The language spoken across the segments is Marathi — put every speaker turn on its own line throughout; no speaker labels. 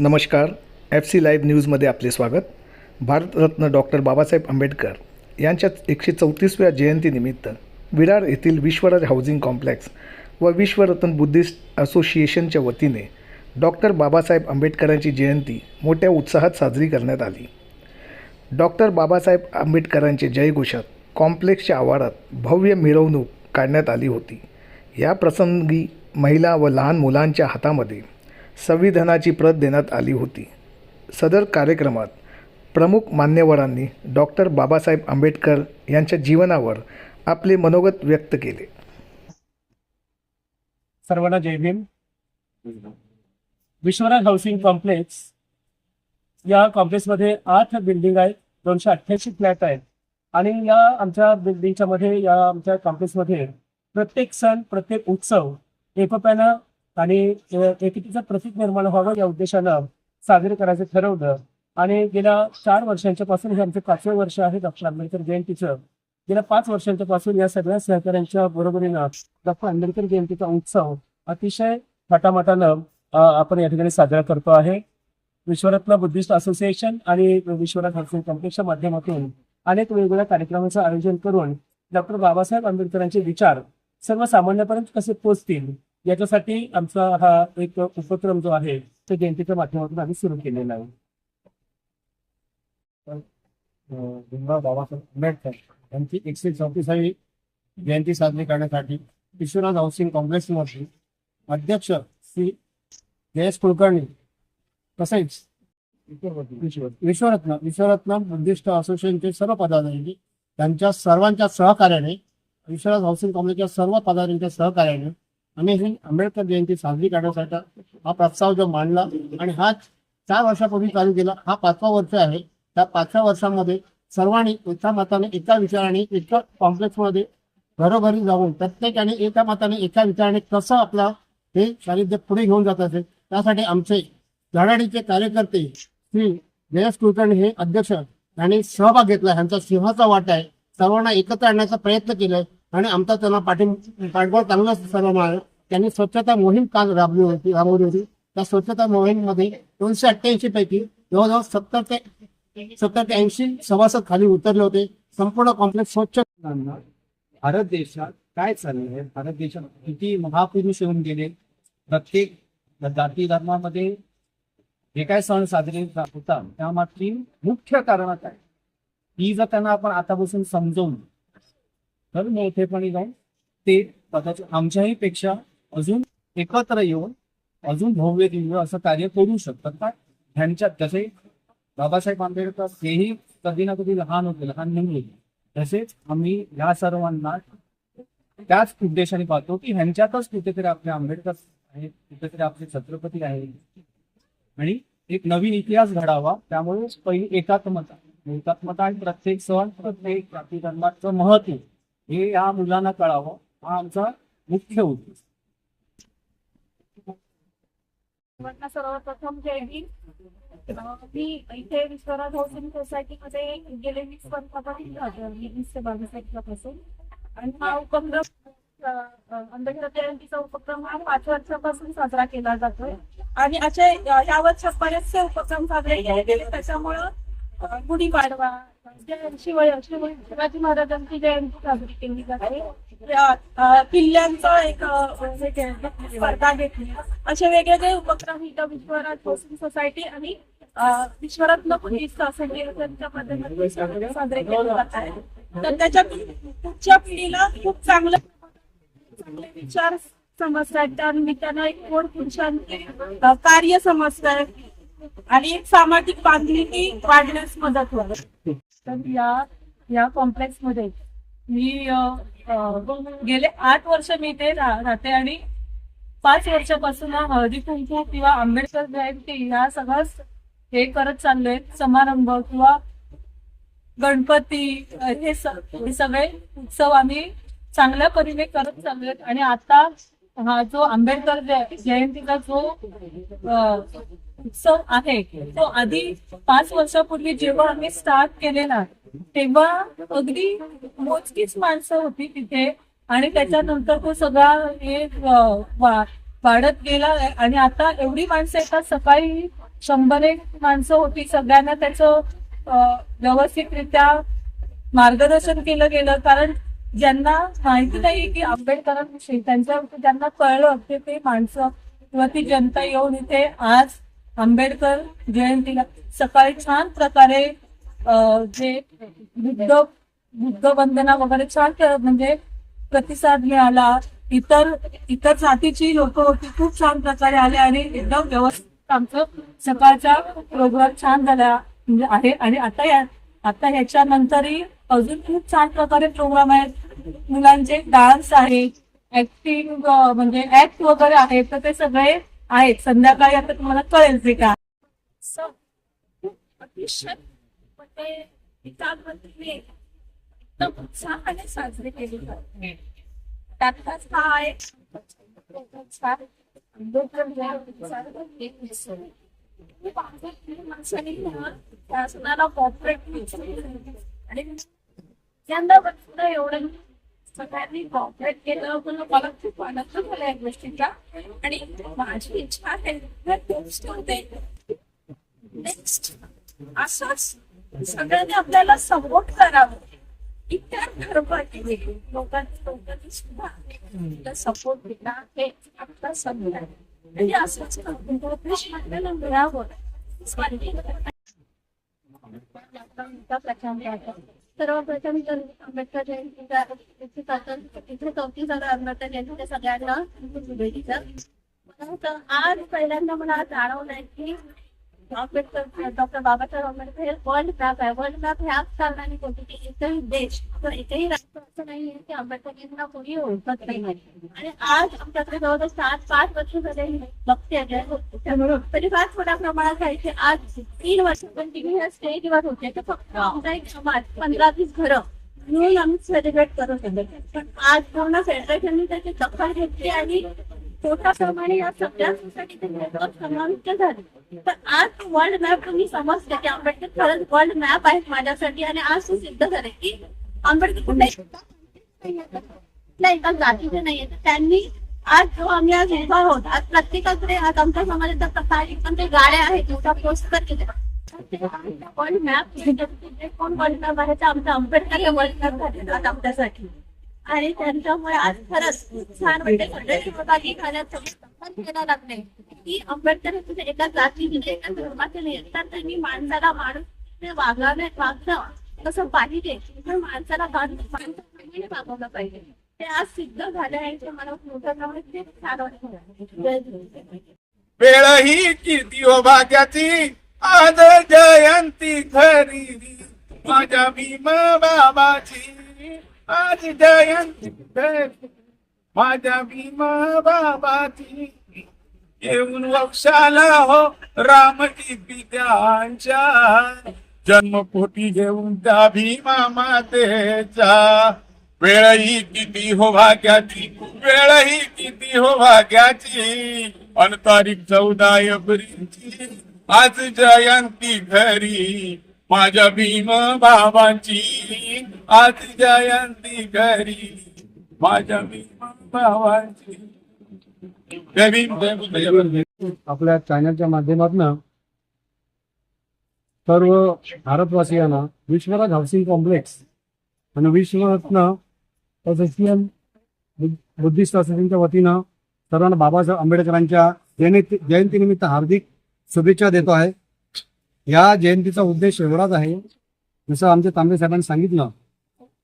नमस्कार एफ सी लाईव्ह न्यूजमध्ये आपले स्वागत. भारतरत्न डॉक्टर बाबासाहेब आंबेडकर यांच्या एकशे चौतीसव्या जयंतीनिमित्त विरार येथील विश्वराज हाऊसिंग कॉम्प्लेक्स व विश्वरत्न बुद्धिस्ट असोसिएशनच्या वतीने डॉक्टर बाबासाहेब आंबेडकरांची जयंती मोठ्या उत्साहात साजरी करण्यात आली. डॉक्टर बाबासाहेब आंबेडकरांचे जयघोषात कॉम्प्लेक्सच्या आवारात भव्य मिरवणूक काढण्यात आली होती. या प्रसंगी महिला व लहान मुलांच्या हातामध्ये संविधानाची प्रत देण्यात आली होती. सदर कार्यक्रमात प्रमुख मान्यवरांनी डॉक्टर बाबासाहेब आंबेडकर यांच्या जीवनावर आपले मनोगत व्यक्त केले.
सर्वांना जय भीम. विश्वनाथ हाऊसिंग कॉम्प्लेक्स या कॉम्प्लेक्समध्ये आठ बिल्डिंग आहेत दोनशे अठ्ठ्याऐंशी फ्लॅट आहेत आणि या आमच्या बिल्डिंगच्या मध्ये या आमच्या कॉम्प्लेक्समध्ये प्रत्येक सण प्रत्येक उत्सव एकोप्यानं आणि अ, एकीचं प्रतीक निर्माण व्हावं या उद्देशानं साजरे करायचं ठरवलं. आणि गेल्या चार वर्षांच्या पासून हे आमचं पाचवं वर्ष आहे डॉक्टर आंबेडकर जयंतीचं. गेल्या पाच वर्षांच्या पासून या सगळ्या सहकाऱ्यांच्या बरोबरीनं डॉक्टर आंबेडकर जयंतीचा उत्सव अतिशय थाटामाटानं आपण या ठिकाणी साजरा करतो आहे. विश्वरत्न बुद्धिस्ट असोसिएशन आणि विश्वनाथ हाऊसिंग कॉम्प्लेक्सच्या माध्यमातून अनेक वेगवेगळ्या कार्यक्रमाचं आयोजन करून डॉक्टर बाबासाहेब आंबेडकरांचे विचार सर्वसामान्यपर्यंत कसे पोचतील याच्यासाठी आमचा हा एक उपक्रम जो आहे तो जयंतीच्या माध्यमातून आम्ही सुरू केलेला आहे. भीमराव बाबासाहेब आंबेडकर यांची एकशे चौतीसावी जयंती साजरी करण्यासाठी विश्वनाथ हाऊसिंग कॉम्प्लेक्समध्ये अध्यक्ष श्री जयेश कुलकर्णी तसेच विश्वरत्न विश्वरत्न बुद्धिस्ट असोसिएशनचे सर्व पदाधिकारी त्यांच्या सर्वांच्या सहकार्याने विश्वनाथ हाऊसिंग कॉम्प्लेक्सच्या सर्व पदाधिकाऱ्यांच्या सहकार्याने आम्ही ही आंबेडकर जयंती साजरी करण्यासाठी हा प्रस्ताव जो मांडला आणि हा चार वर्षापूर्वी चालू केला हा पाचवा वर्ष आहे. त्या पाचव्या वर्षामध्ये सर्वांनी एका मताने एका विचाराने एका कॉम्प्लेक्समध्ये घरोघरी जाऊन प्रत्येकाने एका मताने एका विचाराने कसं आपला हे सानिध्य पुढे घेऊन जात असेल त्यासाठी आमचे धडाडीचे कार्यकर्ते श्री जयस कुलकर्णी हे अध्यक्ष यांनी सहभाग घेतला. ह्यांचा सिंहाचा वाटा आहे. सर्वांना एकत्र आणण्याचा प्रयत्न केलाय आणि आमचा त्यांना पाठी पाठबळ चांगला सर्व मिळालं त्यांनी स्वच्छता मोहीम काल राबली होती राबवली होती. त्या स्वच्छता मोहीममध्ये दोनशे अठ्ठ्याऐंशी पैकी जवळजवळ सत्तर ते सत्तर ते ऐंशी सभासद खाली उतरले होते. संपूर्ण कॉम्प्लेक्स स्वच्छ भारत देशात काय चाललंय भारत देशात किती महापुरुष येऊन गेले? प्रत्येक जाती धर्मामध्ये जे काय सण साजरे होतात त्यामागची मुख्य कारण काय? ही जर त्यांना आपण आतापासून समजवून तर मोठेपणी जाऊन ते कदाचित आमच्याही पेक्षा अजून एकत्र येऊन अजून भव्य दिव्य असं कार्य करू शकतात का? ह्यांच्यात जसे बाबासाहेब आंबेडकर हेही कधी ना कधी लहान होते लहान नाही होते. तसेच आम्ही ह्या सर्वांना त्याच उद्देशाने पाहतो की ह्यांच्यातच कुठेतरी आपले आंबेडकर आहेत कुठेतरी आपले छत्रपती आहेत. आणि एक नवीन इतिहास घडावा त्यामुळे पहिली एकात्मता एकात्मता आणि प्रत्येक सण प्रत्येक जाती धर्माचं महत्त्व हे या मुलांना कळावं हा आमचा मुख्य उद्देश.
सर्वांना सर्वप्रथम जय मी इथे विश्वनाथ हाऊसिंग सोसायटीमध्ये गेले वीस वर्षापासून राहते. वीस ते बावीस वर्षापासून. आणि हा उपक्रम अं, जयंतीचा उपक्रम हा पाच वर्षापासून साजरा केला जातोय. आणि असे या वर्षात बरेचसे उपक्रम साजरे केले गेले. त्याच्यामुळं गुढीपाडवा जय- शिवाजी महाराजांची जयंती साजरी केली जाते. किल्ल्यांचं म्हणजे एक स्पर्धा घेतली. असे वेगवेगळे उपक्रम इथं विश्वराज हाऊसिंग सोसायटी आणि अं, विश्वरत्न बुद्धिस्ट माध्यमातून साजरे केले जात आहे तर त्याच्या पुढच्या पिढीला खूप चांगलं चांगले विचार समजतात मी त्यांना एक कोण पुरुषांचे कार्य समजतात आणि एक सामाजिक बांधिलकी वाढण्यास मदत होते. तर या या कॉम्प्लेक्समध्ये मी गेले आठ वर्ष मी इथे राहते आणि पाच वर्षापासून हळदी कुंकू किंवा आंबेडकर जयंती ह्या सगळं हे करत चाललोय. समारंभ किंवा गणपती हे सगळे उत्सव आम्ही चांगल्या परीने करत चाललोय. आणि आता हा जो आंबेडकर जयंतीचा जो उत्सव आहे तो आधी पाच वर्षापूर्वी जेव्हा आम्ही स्टार्ट केलेला तेव्हा अगदी मोजकीच माणसं होती तिथे आणि त्याच्यानंतर तो सगळा हे वाढत गेला आणि आता एवढी माणसं येतात सकाळी
शंभर एक माणसं होती सगळ्यांना त्याचं व्यवस्थितरित्या मार्गदर्शन केलं गेलं. कारण ज्यांना माहिती नाही की आंबेडकरांविषयी त्यांच्या ज्यांना कळलं ते ते माणसं किंवा ती जनता येऊन इथे आज आंबेडकर जयंतीला सकाळी छान प्रकारे जे बुद्ध बुद्ध वंदना वगैरे छान म्हणजे प्रतिसाद मिळाला. इतर इतर जातीची लोक होती खूप छान प्रकारे आले आणि एकदम व्यवस्थित आमचं सकाळचा प्रोग्राम छान झाला. म्हणजे आहे आणि आता या आता ह्याच्यानंतरही अजून खूप छान प्रकारे प्रोग्राम आहेत. मुलांचे डान्स आहे ऍक्टिंग म्हणजे ऍक्ट वगैरे आहे तर ते सगळे आहेत. संध्याकाळी आता तुम्हाला कळेल ते का अतिशय एकदम उत्साहाने साजरी केली जाते त्यातलाच हा एक छान आंबेडकर माणसांनी ना कॉपरेट आणि यंदा बघितलं एवढं सगळ्यांनी कॉपरेट केलं. पण मला खूप आनंद झाला या गोष्टीचा. आणि माझी इच्छा आहे नेक्स्ट होते नेक्स्ट असंच सगळ्यांनी आपल्याला सपोर्ट करावं. इतर धर्माचे लोकांनी लोकांनी सुद्धा आपल्याला सपोर्ट दिला हे आपला सगळं म्हणजे असंच मोटिवेशन आपल्याला मिळावं. सर्वप्रथम तर आंबेडकर जयंतीचा इथे साधन इथे चौथी झाला आंबेडकर जयंतीच्या सगळ्यांना शुभेच्छा आज पहिल्यांदा मला जाणवलंय की आंबेडकर डॉक्टर बाबासाहेब आंबेडकर हे वर्ल्ड मॅप आहे. वर्ल्ड मॅप ह्याच कारणाने होती की एकही देश. किंवा एकही राष्ट्र असं नाहीये की आंबेडकरांना कोणी ओळखत नाही. आणि आज आमच्याकडे जवळजवळ सात पाच वर्ष झाले मी बघते त्यामुळे तरी फार थोड्या प्रमाणात व्हायचे आज तीन वर्ष कंटिन्यू ह्या स्टेजवर होते. तर फक्त आमचा एक समाज पंधरा वीस घरं मिळून आम्ही सेलिब्रेट करत होतो. पण आज पूर्ण फेडरेशनने त्याची दखल घेतली आणि छोट्या प्रमाणे या सगळ्या सोसायटीचे नेटवर्क समाविष्ट झाले. तर आज वर्ल्ड मॅप तुम्ही समजते की आंबेडकर खरंच वर्ल्ड मॅप आहेत माझ्यासाठी आणि आज तू सिद्ध झाले की आंबेडकर कुठे नाही एका जातीचे नाहीये तर त्यांनी आज जो आम्ही आज उभा आहोत आज प्रत्येकाकडे आज आमच्या समाजाच्या काही पण ते गाड्या आहेत मोठ्या पोस्टर वर्ल्ड मॅप जे कोण वर्ल्ड मॅप आहे? ते आमचा आंबेडकर हे वर्ल्ड मॅप झाले आज आमच्यासाठी. आणि त्यांच्यामुळे आज खरंच छान म्हणजे सगळे शिवकाली खाण्यात केला लागले की आंबेडकर तुझे एका जातीचे एका धर्माचे नाही तर त्यांनी माणसाला माणूस ते वागावे वागणं कसं पाहिजे. पण माणसाला माणसाने वागवलं पाहिजे. ते आज सिद्ध झाले आहे ते मला मोठ्या प्रमाणात ते छान वाटतं
वेळ ही कीर्ती हो भाग्याची. आज जयंती खरी. माझ्या भीम बाबाची. आज जयंती माझ्या भीम बाबाची येऊन वक्षाला हो रामजी पित्यांच्या जन्मपोटी घेऊन त्या भीमा मातेचा वेळही किती हो भाग्याची वेळही किती हो भाग्याची अन तारीख चौदा एप्रिलची आज जयंती घरी माझ्या भीम बाबांची. आज जयंती घरी. माझ्या भावाची
आपल्या चॅनलच्या माध्यमातून सर्व भारतवासियांना विश्वराज हाऊसिंग कॉम्प्लेक्स आणि विश्वरत्न असोसिएशन बुद्धिस्ट असोसिएशनच्या वतीनं सर्वांना बाबासाहेब आंबेडकरांच्या जयंती जयंतीनिमित्त हार्दिक शुभेच्छा देतो आहे. या जयंतीचा उद्देश एवढाच आहे. जसं आमच्या तांबे साहेबांनी सांगितलं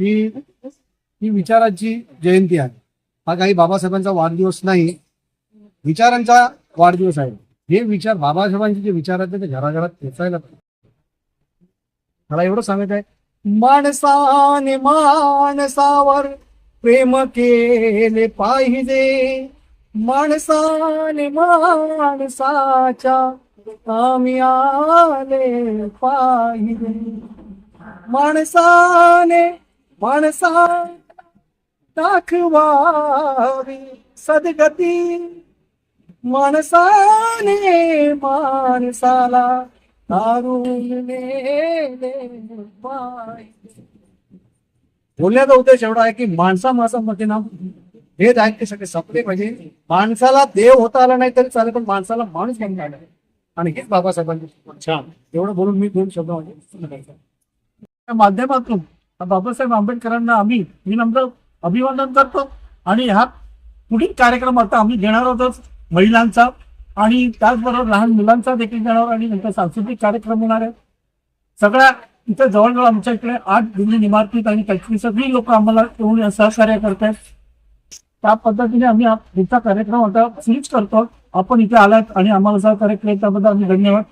ही ही विचाराची जयंती आहे. हा काही बाबासाहेबांचा वाढदिवस नाही विचारांचा वाढदिवस आहे. हे विचार बाबासाहेबांचे जे विचार आहेत ते घराघरात पोचायला पाहिजे. मला एवढं सांगत आहे माणसाने माणसावर प्रेम केले पाहिजे. माणसाने माणसाच्या आम्ही आले पाहिजे. माणसाने माणसा दाखवावी सदगती. माणसाने माणसाला तारून नेले बोलण्याचा उद्देश एवढा आहे की माणसा माणसामध्ये ना भेद आहेत ते सगळे संपले पाहिजे. माणसाला देव होता आला नाही तरी चालेल पण माणसाला माणूस बनता आला आणि हेच बाबासाहेबांची छान एवढं बोलून मी दोन शब्द माध्यमातून बाबासाहेब आंबेडकरांना आम्ही मी नंतर अभिवादन करतो. आणि ह्या पुढील कार्यक्रम आता आम्ही घेणार आहोतच महिलांचा. आणि त्याचबरोबर लहान मुलांचा देखील घेणार आणि नंतर सांस्कृतिक कार्यक्रम होणार आहे सगळ्या इथे जवळजवळ आमच्या इकडे आठ बिल्डिंग इमारतीत आणि त्याची सगळी लोक आम्हाला येऊन सहकार्य करतात त्या पद्धतीने आम्ही पुढचा कार्यक्रम आता सुरूच करतो. आपण इथे आलात आणि आम्हाला सहकार्य केलं त्याबद्दल आम्ही धन्यवाद.